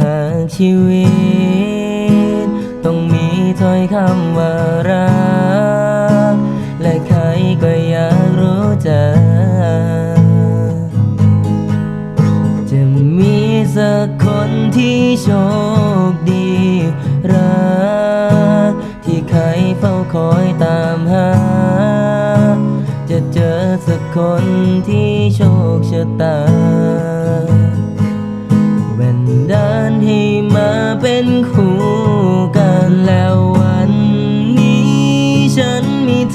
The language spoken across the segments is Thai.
หากชีวิต ต้องมีถ้อยคำว่ารัก และใครก็อยากรู้จักจะมีสักคนที่โชคดีรัก ที่ใครเฝ้าคอยตามหา จะเจอสักคนที่โชคชะตา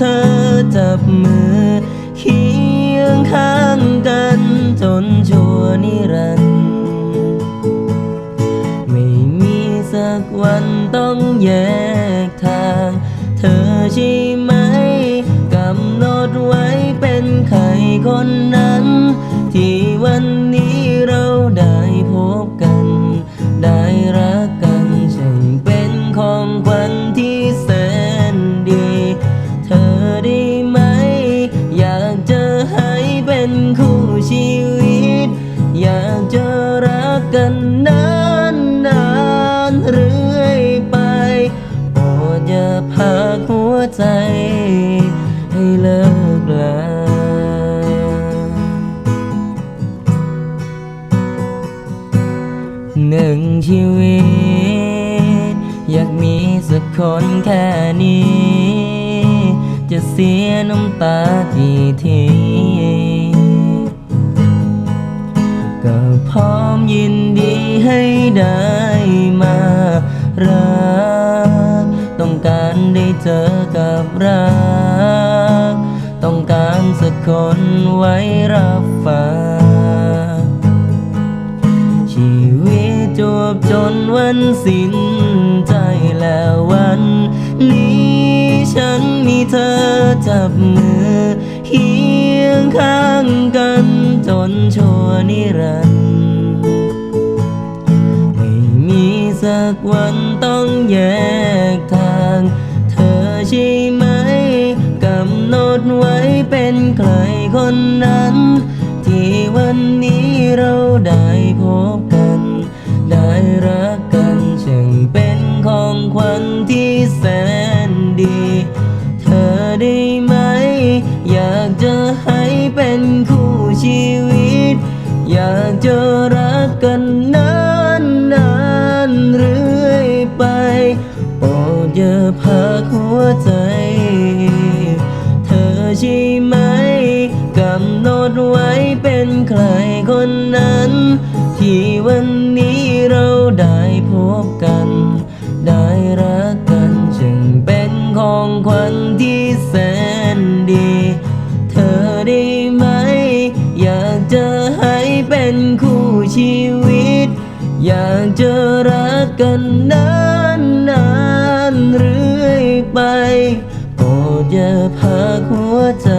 เธอจับมือเคียงข้างกันจนชั่วนิรันดร์ไม่มีสักวันต้องแยกทาง เธอใช่ไหม ชีวิต อยากจะรักกันนานนานเรื่อยไปโปรดอย่าพากหัวใจ ให้เลิกลาหนึ่งชีวิต อยากมีสักคนแค่นี้ จะเสียน้ำตากี่ที ก็พร้อมยินดีให้ได้มารัก ต้องการได้เจอกับรัก ต้องการสักคนไว้รับฟังชีวิตจวบจนวันสิ้นใจแล้ววันนี้ฉันมีเธอจับมือ วันต้องแยกทาง เธอใช่ไหมกำหนดไว้เป็นใครคนนั้น ที่วันนี้เราได้พบกัน ได้รักกันช่างเป็นของขวัญที่แสนดี เธอได้ไหม อยากจะให้เป็นคู่ชีวิต อยากจะรักกันนา อย่ากหัวใจ เธอใช่ไหมกำหนดไว้เป็นใครคนนั้น ที่วันนี้เราได้พบกัน ได้รักกันจึงเป็นของขวัญที่แสนดี เธอได้ไหม อยากจะให้เป็นคู่ชีวิต อยากจะรักกันนาาน